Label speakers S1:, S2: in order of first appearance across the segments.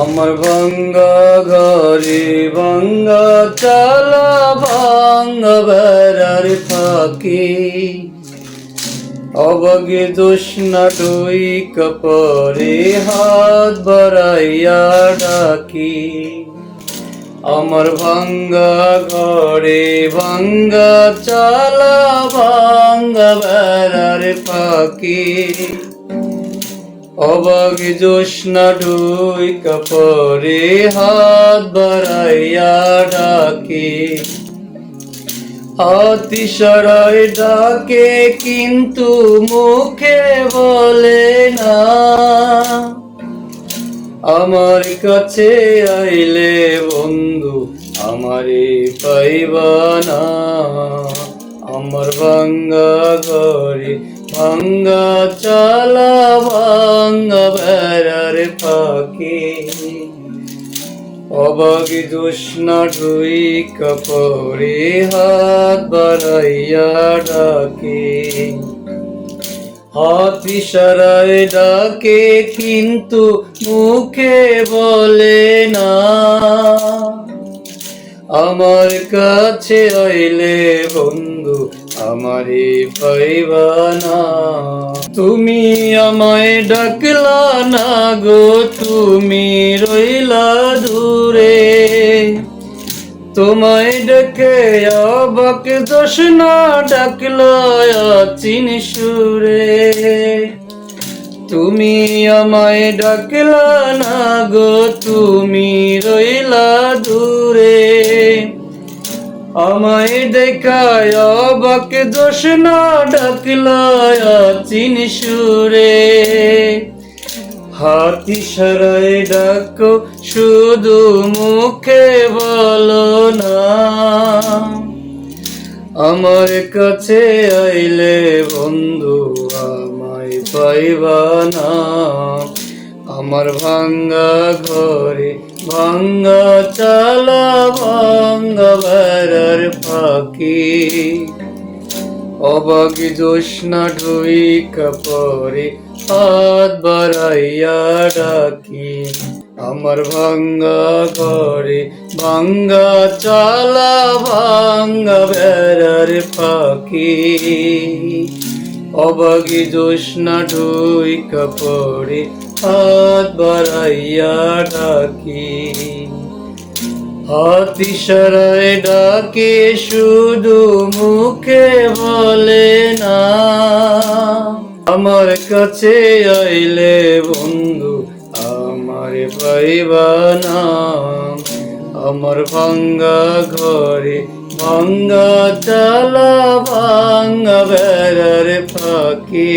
S1: আমার ভাঙ্গা ঘরে ভাঙ্গা চালা ভাঙ্গা বেড়ার ফাঁকি। অবগে দোষ না টুই কপরে হাত বাড়াইয়া ডাকি। আমার ভাঙ্গা ঘরে ভাঙ্গা চালা ভাঙ্গা বেড়ার ফাঁকি। অবাগ জোৎস্না ঢুই কাপড়ে হাত বাড়াইয়া ডাকে। সরাই ডাকে, কিন্তু মুখে বলে না। আমার কাছে আইলে বন্ধু, আমারে পাইবা না। আমার ভাঙ্গা ঘরে ভাঙ্গা চালা, ভাঙ্গা বেড়ার পাখি অবাগ জোৎস্না ঢুই কাপড়ে হাত বাড়াইয়া ডাকে। হাত ইশারায় ডাকে, কিন্তু মুখে বলে না। আমার কাছে আইলে বন্ধু আমারে পাইবা না। তুমি আমায় ডাকলা না গো, তুমি রইলা দূরে। তোমায় ডেকে দোষ না ডাকলো চিন সুরে তুমি আমায় ডাকলা না গো, তুমি রইলা দূরে। আমায় দেখায় অবাক দোষ না ডাকলা চিন সুরে। হাতি সরাই ডাকো, শুধু মুখে বলো না। আমার কাছে আইলে বন্ধু, আমায় পাইবা না। আমার ভাঙ্গা ঘরে ভাঙ্গা চালা ভাঙ্গা বেড়ার ফাঁকি। অবাগি জোৎস্না ঢুই কাপড়ে হাত বাড়াইয়া ডাকি। আমার ভাঙ্গা ঘরে ভাঙ্গা চালা ভাঙ্গা বেড়ার পাখি অবাগি জোৎস্না ঢুই কাপড়ে হাত বাড়াইয়া ডাকি। হাতি সরাই ডাকে, শুধু মুখে বলে না। আমার কাছে আইলে বন্ধু, আমার পাইবা না। আমার ভাঙ্গা ঘরে ভাঙ্গা চালা ভাঙ্গা বেড়ার ফাঁকি।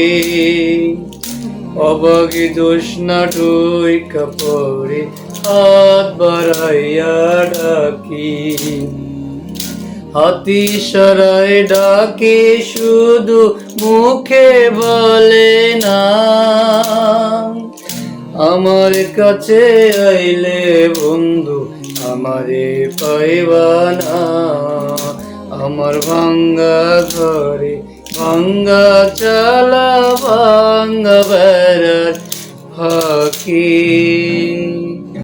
S1: অবাগি জোৎস্না ঢুই কাপড়ে হাত বাড়াইয়া ডাকি। হাতি সরাই ডাকে, শুধু মুখে বলে না। আমার কাছে আইলে বন্ধু আমারে পাইবানা। আমার ভাঙ্গা ঘরে ভাঙ্গা চালা ভাঙ্গা বেড়ার ফাঁকি।